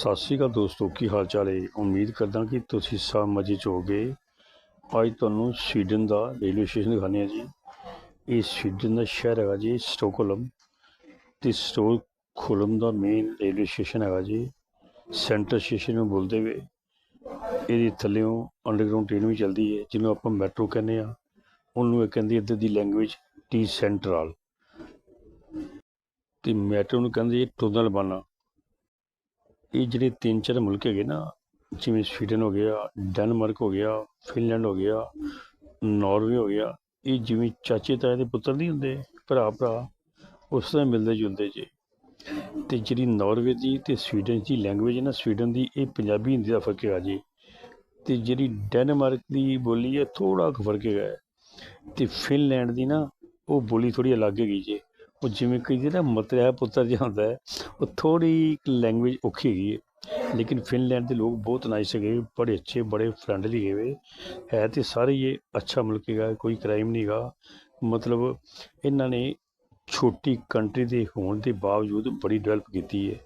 ਸਤਿ ਸ਼੍ਰੀ ਅਕਾਲ ਦੋਸਤੋ, ਕੀ ਹਾਲ ਚਾਲ ਹੈ? ਉਮੀਦ ਕਰਦਾ ਕਿ ਤੁਸੀਂ ਸਭ ਮਜ਼ੇ 'ਚ ਹੋਗੇ ਅੱਜ ਤੁਹਾਨੂੰ ਸਵੀਡਨ ਦਾ ਰੇਲਵੇ ਸਟੇਸ਼ਨ ਦਿਖਾਉਂਦੇ ਹਾਂ ਜੀ। ਇਹ ਸਵੀਡਨ ਦਾ ਸ਼ਹਿਰ ਹੈਗਾ ਜੀ, ਸਟੋਕਹੋਲਮ। ਤੇ ਸਟੋਕਹੋਲਮ ਦਾ ਮੇਨ ਰੇਲਵੇ ਸਟੇਸ਼ਨ ਹੈਗਾ ਜੀ, ਸੈਂਟਰ ਸਟੇਸ਼ਨ ਨੂੰ ਬੋਲਦੇ ਵੇ ਇਹਦੇ ਥੱਲੇੋਂ ਅੰਡਰਗਰਾਉਂਡ ਟ੍ਰੇਨ ਵੀ ਚੱਲਦੀ ਹੈ, ਜਿਹਨੂੰ ਆਪਾਂ ਮੈਟਰੋ ਕਹਿੰਦੇ ਆ ਉਹਨੂੰ ਇਹ ਕਹਿੰਦੀ ਇੱਧਰ ਦੀ ਲੈਂਗੁਏਜ ਟੀ ਸੈਂਟਰਲ ਤੇ ਮੈਟਰੋ ਨੂੰ ਕਹਿੰਦੇ ਟੁਨਲ ਬਾਨਾ। ਇਹ ਜਿਹੜੇ ਤਿੰਨ ਚਾਰ ਮੁਲਕ ਹੈਗੇ ਨਾ, ਜਿਵੇਂ ਸਵੀਡਨ ਹੋ ਗਿਆ, ਡੈਨਮਾਰਕ ਹੋ ਗਿਆ, ਫਿਨਲੈਂਡ ਹੋ ਗਿਆ, ਨਾਰਵੇ ਹੋ ਗਿਆ, ਇਹ ਜਿਵੇਂ ਚਾਚੇ ਤਾਏ ਦੇ ਪੁੱਤਰ ਨਹੀਂ ਹੁੰਦੇ, ਭਰਾ ਭਰਾ, ਉਸ ਤਰ੍ਹਾਂ ਮਿਲਦੇ ਜੁਲਦੇ ਜੇ। ਤੇ ਜਿਹੜੀ ਨਾਰਵੇ ਦੀ ਤੇ ਸਵੀਡਨ ਦੀ ਲੈਂਗੁਏਜ ਹੈ ਨਾ, ਸਵੀਡਨ ਦੀ ਇਹ ਪੰਜਾਬੀ ਹਿੰਦੀ ਦਾ ਫ਼ਰਕ ਹੈਗਾ ਜੀ। ਤੇ ਜਿਹੜੀ ਡੈਨਮਾਰਕ ਦੀ ਬੋਲੀ ਹੈ ਥੋੜਾ ਕੁ ਫ਼ਰਕ ਹੈਗਾ ਹੈ। ਤੇ ਫਿਨਲੈਂਡ ਦੀ ਨਾ, ਉਹ ਬੋਲੀ ਥੋੜੀ ਅਲੱਗ ਹੈਗੀ ਜੀ। ਉਹ ਜਿਵੇਂ ਕਈ ਜਿਹੜਾ ਮਤਰਿਆ ਪੁੱਤਰ ਜਿਹਾ ਹੁੰਦਾ ਹੈ, ਉਹ ਥੋੜੀ ਲੈਂਗੁਏਜ ਔਖੀ ਹੈਗੀ ਹੈ। ਲੇਕਿਨ ਫਿਨਲੈਂਡ ਦੇ ਲੋਕ ਬਹੁਤ ਨਾਈਸ ਹੈਗੇ, ਬੜੇ ਅੱਛੇ, ਬੜੇ ਫਰੈਂਡਲੀ ਹੈਗੇ। ਹੈ ਤੇ ਸਾਰੇ ਹੀ ਇਹ ਅੱਛਾ ਮੁਲਕ ਹੈਗਾ, ਕੋਈ ਕ੍ਰਾਈਮ ਨਹੀਂ ਹੈਗਾ। ਮਤਲਬ ਇਹਨਾਂ ਨੇ ਛੋਟੀ ਕੰਟਰੀ ਦੇ ਹੋਣ ਦੇ ਬਾਵਜੂਦ ਬੜੀ ਡਿਵੈਲਪ ਕੀਤੀ ਹੈ।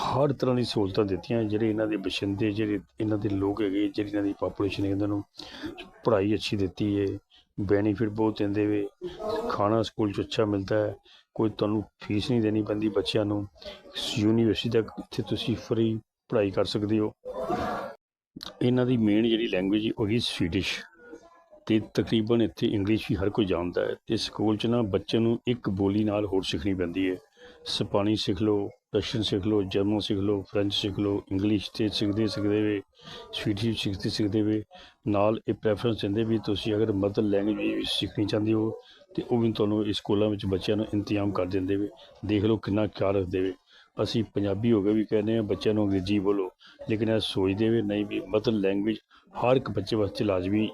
ਹਰ ਤਰ੍ਹਾਂ ਦੀ ਸਹੂਲਤਾਂ ਦਿੱਤੀਆਂ, ਜਿਹੜੇ ਇਹਨਾਂ ਦੇ ਬਸ਼ਿੰਦੇ, ਜਿਹੜੇ ਇਹਨਾਂ ਦੇ ਲੋਕ ਹੈਗੇ, ਜਿਹੜੀ ਇਹਨਾਂ ਦੀ ਪਾਪੂਲੇਸ਼ਨ ਹੈ ਇਹਨਾਂ ਨੂੰ ਪੜ੍ਹਾਈ ਅੱਛੀ ਦਿੱਤੀ ਹੈ। ਬੈਨੀਫਿਟ ਬਹੁਤ ਦਿੰਦੇ ਵੇ। ਖਾਣਾ ਸਕੂਲ 'ਚ ਅੱਛਾ ਮਿਲਦਾ ਹੈ। ਕੋਈ ਤੁਹਾਨੂੰ ਫੀਸ ਨਹੀਂ ਦੇਣੀ ਪੈਂਦੀ ਬੱਚਿਆਂ ਨੂੰ। ਯੂਨੀਵਰਸਿਟੀ ਤੱਕ ਇੱਥੇ ਤੁਸੀਂ ਫਰੀ ਪੜ੍ਹਾਈ ਕਰ ਸਕਦੇ ਹੋ। ਇਹਨਾਂ ਦੀ ਮੇਨ ਜਿਹੜੀ ਲੈਂਗੁਏਜ ਉਹ ਹੈਗੀ ਸਵੀਡਿਸ਼ ਤੇ ਤਕਰੀਬਨ ਇੱਥੇ ਇੰਗਲਿਸ਼ ਵੀ ਹਰ ਕੋਈ ਜਾਣਦਾ ਹੈ। ਤੇ ਸਕੂਲ 'ਚ ਨਾ ਬੱਚੇ ਨੂੰ ਇੱਕ ਬੋਲੀ ਨਾਲ ਹੋਰ ਸਿੱਖਣੀ ਪੈਂਦੀ ਹੈ। ਸਪਾਨੀ ਸਿੱਖ ਲਓ। ਰਸ਼ੀਅਨ ਸਿੱਖ ਲਓ, ਜਰਮਨ ਸਿੱਖ ਲਓ, ਫ੍ਰੈਂਚ ਸਿੱਖ ਲਓ, ਇੰਗਲਿਸ਼ ਤੇ ਸਿੱਖਦੇ ਸਿੱਖਦੇ ਵੇ ਸਵੀਡਿਸ਼ ਸਿੱਖਦੇ ਸਿੱਖਦੇ ਵੇ, ਨਾਲ ਇਹ ਪ੍ਰੈਫਰੈਂਸ ਦਿੰਦੇ ਵੀ ਤੁਸੀਂ ਅਗਰ ਮਦਰ ਲੈਂਗੁਏਜ ਵੀ ਸਿੱਖਣੀ ਚਾਹੁੰਦੇ ਹੋ ਤੇ ਉਹ ਵੀ ਤੁਹਾਨੂੰ ਇਸ ਸਕੂਲਾਂ ਵਿੱਚ ਬੱਚਿਆਂ ਨੂੰ ਇੰਤਜ਼ਾਮ ਕਰ ਦਿੰਦੇ ਵੇ, ਦੇਖ ਲਓ ਕਿੰਨਾ ਖਿਆਲ ਰੱਖਦੇ ਵੇ। ਅਸੀਂ ਪੰਜਾਬੀ ਹੋ ਕੇ ਵੀ ਕਹਿੰਦੇ ਆ ਬੱਚਿਆਂ ਨੂੰ ਅੰਗਰੇਜ਼ੀ ਬੋਲੋ, ਲੇਕਿਨ ਇਹ ਸੋਚਦੇ ਵੇ ਨਹੀਂ ਵੀ ਮਦਰ ਲੈਂਗੁਏਜ ਹਰ ਇੱਕ ਬੱਚੇ ਵਾਸਤੇ ਲਾਜ਼ਮੀ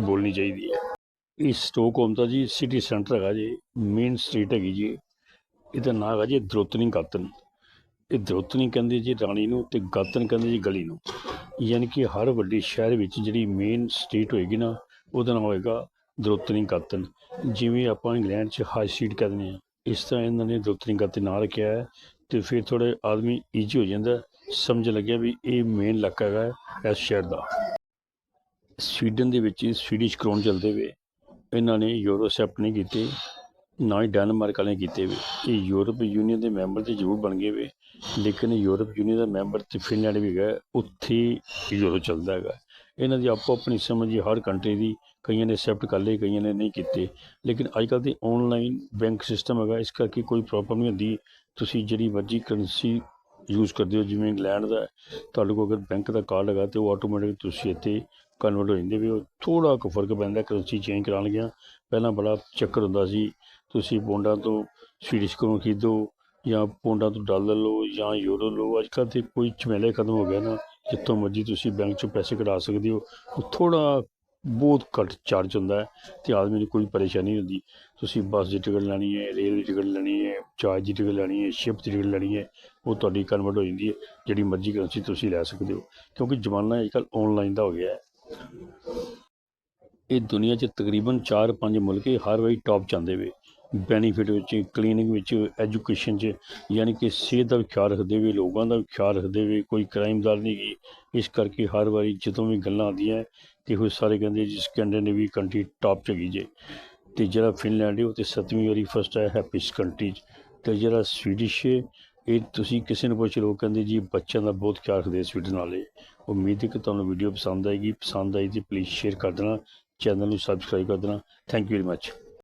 ਬੋਲਣੀ ਚਾਹੀਦੀ ਹੈ। ਇਹ ਸਟੋਕਹੋਮ ਦਾ ਜੀ ਸਿਟੀ ਸੈਂਟਰ ਹੈਗਾ ਜੀ ਮੇਨ ਸਟਰੀਟ ਹੈਗੀ ਜੀ, ਇਹਦਾ ਨਾਮ ਹੈਗਾ ਜੀ ਦਰੋਤਨੀ ਕਾਤਨ ਇਹ ਦਰੋਤਨੀ ਕਹਿੰਦੇ ਜੀ, ਰਾਣੀ ਨੂੰ ਤੇ ਗਾਤਨ ਕਹਿੰਦੇ ਜੀ, ਗਲੀ ਨੂੰ। ਯਾਨੀ ਕਿ ਹਰ ਵੱਡੇ ਸ਼ਹਿਰ ਵਿੱਚ ਜਿਹੜੀ ਮੇਨ ਸਟਰੀਟ ਹੋਏਗੀ ਨਾ, ਉਹਦਾ ਨਾਮ ਹੋਏਗਾ ਦਰੋਤਨੀ ਗਾਤਨ ਜਿਵੇਂ ਆਪਾਂ ਇੰਗਲੈਂਡ 'ਚ ਹਾਈ ਸਟਰੀਟ ਕਹਿੰਦੇ ਆ ਇਸ ਤਰ੍ਹਾਂ ਇਹਨਾਂ ਨੇ ਦਰੋਤਨੀ ਗਾਤਨ ਨਾਂ ਰੱਖਿਆ ਹੈ ਤੇ ਫਿਰ ਥੋੜੇ ਆਦਮੀ ਈਜੀ ਹੋ ਜਾਂਦਾ ਸਮਝ ਲੱਗਿਆ ਵੀ ਇਹ ਮੇਨ ਇਲਾਕਾ ਹੈਗਾ ਇਸ ਸ਼ਹਿਰ ਦਾ। ਸਵੀਡਨ ਦੇ ਵਿੱਚ ਸਵੀਡਿਸ਼ ਕਰੋਨ ਚੱਲਦੇ ਵੇ ਇਹਨਾਂ ਨੇ ਯੂਰੋ ਅਸੈਪਟ ਨਹੀਂ ਕੀਤੇ। ਨਾ ਹੀ ਡੈਨਮਾਰਕ ਵਾਲੇ ਕੀਤੇ ਵੇ। ਇਹ ਯੂਰਪ ਯੂਨੀਅਨ ਦੇ ਮੈਂਬਰ ਤੇ ਜ਼ਰੂਰ ਬਣ ਗਏ ਵੇ। ਲੇਕਿਨ ਯੂਰਪ ਯੂਨੀਅਨ ਦਾ ਮੈਂਬਰ ਤੇ ਫਿਨਲੈਂਡ ਵੀ ਹੈਗਾ। ਉੱਥੇ ਯੂਰੋ ਚੱਲਦਾ ਹੈਗਾ। ਇਹਨਾਂ ਦੀ ਆਪੋ ਆਪਣੀ ਸਮਝ ਹੈ ਹਰ ਕੰਟਰੀ ਦੀ। ਕਈਆਂ ਨੇ ਐਕਸੈਪਟ ਕਰ ਲਈ ਕਈਆਂ ਨੇ ਨਹੀਂ ਕੀਤੇ। ਲੇਕਿਨ ਅੱਜ ਕੱਲ੍ਹ ਤੇ ਆਨਲਾਈਨ ਬੈਂਕ ਸਿਸਟਮ ਹੈਗਾ। ਇਸ ਕਰਕੇ ਕੋਈ ਪ੍ਰੋਬਲਮ ਨਹੀਂ ਹੁੰਦੀ। ਤੁਸੀਂ ਜਿਹੜੀ ਮਰਜ਼ੀ ਕਰੰਸੀ ਯੂਜ਼ ਕਰਦੇ ਹੋ, ਜਿਵੇਂ ਇੰਗਲੈਂਡ ਦਾ ਤੁਹਾਡੇ ਕੋਲ ਅਗਰ ਬੈਂਕ ਦਾ ਕਾਰਡ ਹੈਗਾ ਤੇ ਉਹ ਆਟੋਮੈਟਿਕ ਤੁਸੀਂ ਇੱਥੇ ਕਨਵਰਟ ਹੋ ਜਾਂਦੇ ਵੀ। ਉਹ ਥੋੜਾ ਕੁ ਫ਼ਰਕ ਪੈਂਦਾ। ਕਰੰਸੀ ਚੇਂਜ ਕਰਾਉਣ ਲੱਗਿਆ। ਪਹਿਲਾਂ ਬੜਾ ਚੱਕਰ ਹੁੰਦਾ ਸੀ। ਤੁਸੀਂ ਪੌਂਡਾਂ ਤੋਂ ਸਵੀਡਿਸ਼ ਕਰੋਨ ਖਰੀਦੋ ਜਾਂ ਪੌਂਡਾਂ ਤੋਂ ਡਾਲਰ ਲਓ ਜਾਂ ਯੂਰੋ ਲਓ, ਅੱਜ ਕੱਲ੍ਹ ਤੇ ਕੋਈ ਝਮੇਲੇ ਖਤਮ ਹੋ ਗਿਆ ਨਾ, ਜਿੱਥੋਂ ਮਰਜ਼ੀ ਤੁਸੀਂ ਬੈਂਕ 'ਚੋਂ ਪੈਸੇ ਕਢਾ ਸਕਦੇ ਹੋ। ਉਹ ਥੋੜਾ ਬਹੁਤ ਘੱਟ ਚਾਰਜ ਹੁੰਦਾ ਹੈ ਤੇ ਆਦਮੀ ਨੂੰ ਕੋਈ ਪਰੇਸ਼ਾਨੀ ਨਹੀਂ ਹੁੰਦੀ। ਤੁਸੀਂ ਬੱਸ ਦੀ ਟਿਕਟ ਲੈਣੀ ਹੈ, ਰੇਲ ਦੀ ਟਿਕਟ ਲੈਣੀ ਹੈ, ਜਹਾਜ਼ ਦੀ ਟਿਕਟ ਲੈਣੀ ਹੈ, ਸ਼ਿਪ ਦੀ ਟਿਕਟ ਲੈਣੀ ਹੈ, ਉਹ ਤੁਹਾਡੀ ਕਨਵਰਟ ਹੋ ਜਾਂਦੀ ਹੈ, ਜਿਹੜੀ ਮਰਜ਼ੀ ਕਰੰਸੀ ਤੁਸੀਂ ਲੈ ਸਕਦੇ ਹੋ। ਕਿਉਂਕਿ ਜ਼ਮਾਨਾ ਅੱਜ ਕੱਲ੍ਹ ਆਨਲਾਈਨ ਦਾ ਹੋ ਗਿਆ ਹੈ। ਇਹ ਦੁਨੀਆ 'ਚ ਤਕਰੀਬਨ 4-5 ਮੁਲਕ ਹਰ ਵਾਰੀ ਟੌਪ ਜਾਂਦੇ ਵੇ ਬੈਨੀਫਿਟ ਵਿੱਚ ਕਲੀਨਿੰਗ ਵਿੱਚ ਐਜੂਕੇਸ਼ਨ 'ਚ, ਯਾਨੀ ਕਿ ਸਿਹਤ ਦਾ ਵੀ ਖਿਆਲ ਰੱਖਦੇ ਵੇ ਲੋਕਾਂ ਦਾ ਵੀ ਖਿਆਲ ਰੱਖਦੇ ਵੇ ਕੋਈ ਕ੍ਰਾਈਮਦਾਰ ਨਹੀਂ ਗੀ ਇਸ ਕਰਕੇ ਹਰ ਵਾਰੀ ਜਦੋਂ ਵੀ ਗੱਲਾਂ ਆਉਂਦੀਆਂ ਤੇ ਉਹ ਸਾਰੇ ਕਹਿੰਦੇ ਜੀ ਸਕੈਂਡੀਨੇਵੀ ਕੰਟਰੀ ਟੌਪ 'ਚ ਗਈ ਜੇ। ਤੇ ਜਿਹੜਾ ਫਿਨਲੈਂਡ ਹੈ, ਉਹ ਤੇ ਸੱਤਵੀਂ ਵਾਰੀ ਫਸਟ ਆਇਆ ਹੈਪੀਸ ਕੰਟਰੀ 'ਚ। ਤੇ ਜਿਹੜਾ ਸਵੀਡਿਸ਼ ਹੈ, ਇਹ ਤੁਸੀਂ ਕਿਸੇ ਨੂੰ ਪੁੱਛ ਲਓ ਕਹਿੰਦੇ ਜੀ, ਬੱਚਿਆਂ ਦਾ ਬਹੁਤ ਖਿਆਲ ਰੱਖਦੇ ਆ ਸਵੀਡਨ ਵਾਲੇ ਉਮੀਦ ਹੈ ਕਿ ਤੁਹਾਨੂੰ ਵੀਡੀਓ ਪਸੰਦ ਆਏਗੀ। ਪਸੰਦ ਆਈ ਤੇ ਪਲੀਜ਼ ਸ਼ੇਅਰ ਕਰ ਦੇਣਾ ਚੈਨਲ ਨੂੰ ਸਬਸਕ੍ਰਾਈਬ ਕਰ ਦੇਣਾ। Thank you very much